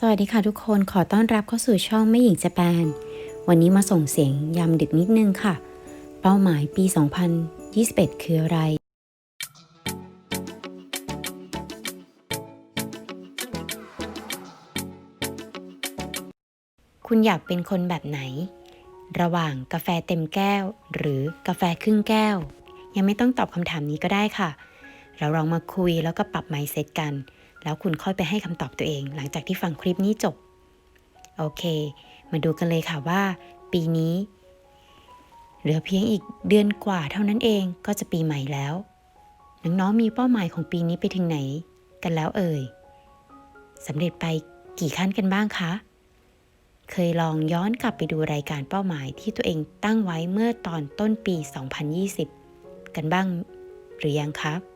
สวัสดีค่ะทุกคนขอต้อนรับเข้าสู่ช่องไม่หญิงจะแปน วันนี้มาส่งเสียงยำดึกนิดนึงค่ะ เป้าหมายปี 2021 คืออะไร คุณอยากเป็นคนแบบไหน ระหว่างกาแฟเต็มแก้ว หรือกาแฟครึ่งแก้ว ยังไม่ต้องตอบคำถามนี้ก็ได้ค่ะ เราลองมาคุยแล้วก็ปรับ mindset กัน แล้วคุณค่อยไปให้คำตอบตัวเอง หลังจากที่ฟังคลิปนี้จบ โอเค มาดูกันเลยค่ะว่า ปีนี้ เหลือเพียงอีกเดือนกว่าเท่านั้นเองก็จะปีใหม่แล้ว น้องๆมีเป้าหมายของปีนี้ไปถึงไหน กันแล้วเอ่ยสำเร็จไปกี่ขั้นกันบ้างคะ เคยลองย้อนกลับไปดูรายการเป้าหมายที่ตัวเองตั้งไว้เมื่อตอนต้นปี 2020 กันบ้างหรือยังครับ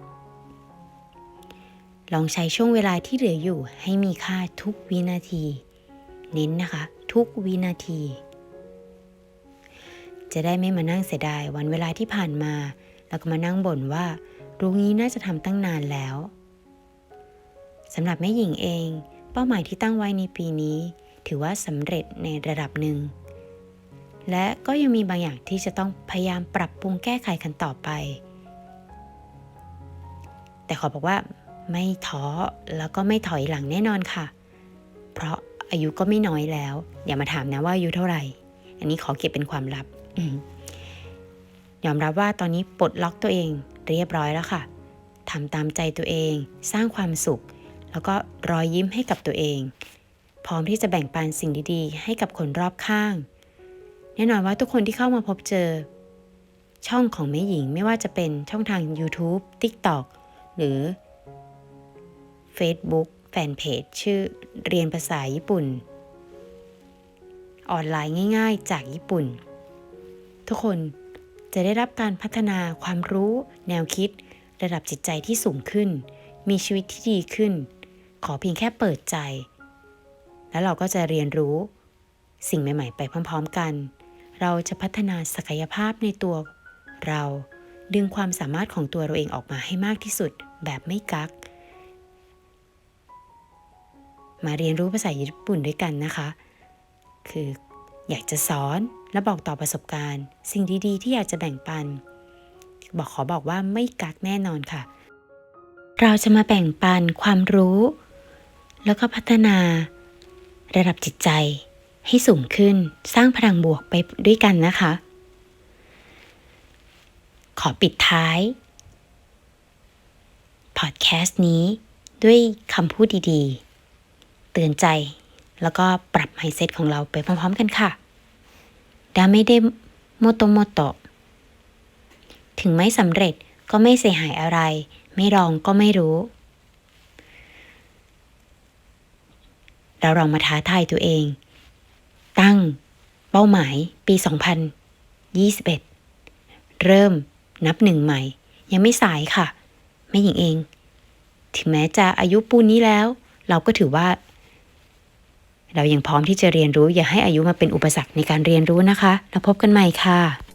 ลองใช้ช่วงเวลาที่เหลืออยู่ให้มีค่าทุกวินาที เน้นนะคะ ทุกวินาที จะได้ไม่มานั่งเสียดายวันเวลาที่ผ่านมา แล้วก็มานั่งบ่นว่ารู้งี้น่าจะทำตั้งนานแล้วสำหรับแม่หญิงเอง เป้าหมายที่ตั้งไว้ในปีนี้ ถือว่าสำเร็จในระดับหนึ่ง และก็ยังมีบางอย่างที่จะต้องพยายามปรับปรุงแก้ไขกันต่อไป แต่ขอบอกว่า ไม่ท้อแล้วก็ไม่ถอยหลังแน่นอนค่ะ เพราะอายุก็ไม่น้อยแล้ว อย่ามาถามนะว่าอายุเท่าไหร่ อันนี้ขอเก็บเป็นความลับอยอมรับว่าตอนนี้ปลดล็อกตัวเองเรียบร้อยแล้วค่ะทำตามใจตัวเอง สร้างความสุข แล้วก็รอยยิ้มให้กับตัวเอง พร้อมที่จะแบ่งปันสิ่งดีๆ ให้กับคนรอบข้าง แน่นอนว่าทุกคนที่เข้ามาพบเจอ ช่องของแม่หญิงไม่ว่าจะเป็นช่องทาง YouTube TikTok หรือ Facebook แฟนเพจชื่อเรียนภาษาญี่ปุ่น ออนไลน์ง่าย ๆ จากญี่ปุ่น ทุกคนจะได้รับการพัฒนาความรู้ แนวคิด ระดับจิตใจที่สูงขึ้น มีชีวิตที่ดีขึ้น ขอเพียงแค่เปิดใจ แล้วเราก็จะเรียนรู้ สิ่งใหม่ ๆ ไปพร้อม ๆ กัน เราจะพัฒนาศักยภาพในตัว เราดึงความสามารถของตัวเราเองออกมาให้มากที่สุดแบบไม่กัก มาเรียนรู้ภาษาญี่ปุ่นด้วยกันนะคะ คืออยากจะสอนและบอกต่อประสบการณ์ สิ่งดีๆ ที่อยากจะแบ่งปัน บอกขอบอกว่าไม่กักแน่นอนค่ะ เราจะมาแบ่งปันความรู้ แล้วก็พัฒนา ระดับจิตใจให้สูงขึ้นสร้างพลังบวกไปด้วยกันนะคะ ขอปิดท้าย พอดแคสต์นี้ด้วยคำพูดดีๆ เตือนใจ แล้วก็ปรับ mindset ของเราไปพร้อมๆกันค่ะดาไม่ได้โมโตโมโตถึงไม่สำเร็จก็ไม่เสียหายอะไร ไม่ลองก็ไม่รู้ เราลองมาท้าทายตัวเอง ตั้ง เป้าหมายปี 2021 เริ่มนับหนึ่งใหม่ ยังไม่สายค่ะแม่หญิงเอง ถึงแม้จะอายุปูนนี้แล้ว เราก็ถือว่า เรายังพร้อมที่จะเรียนรู้อย่าให้อายุมาเป็นอุปสรรคในการเรียนรู้นะคะ แล้วพบกันใหม่ค่ะ